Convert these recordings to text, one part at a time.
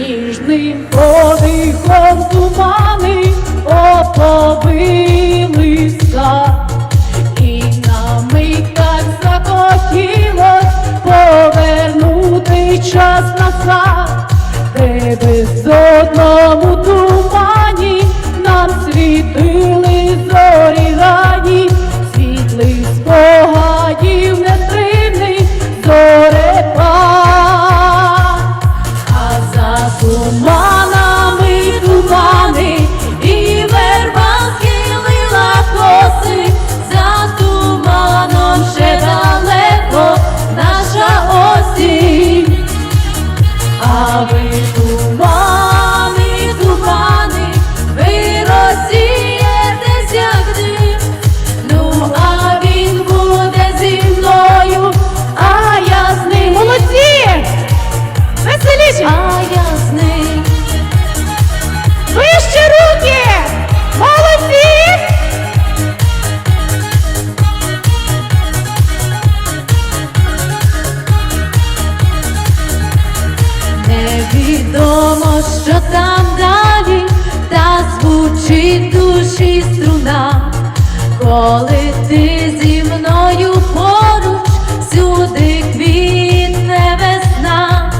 ніжним подихом тумани коли ти зі мною поруч, сюди квітне весна,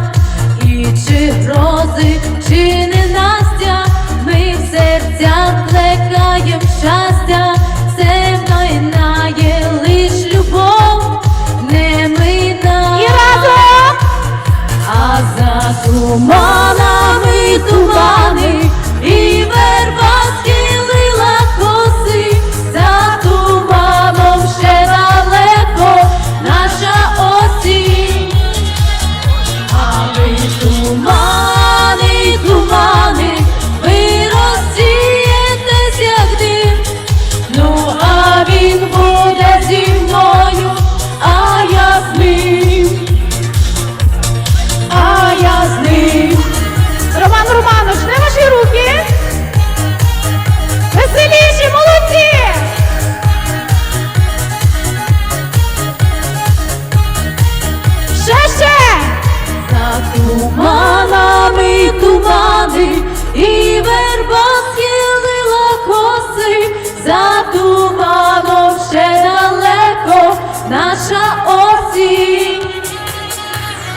і чи грози, чи не настя, ми в серцях плекаєм щастя, все майнає лиш любов, не минає. І а за туманами.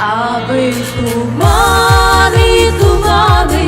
аби тумани, тумани.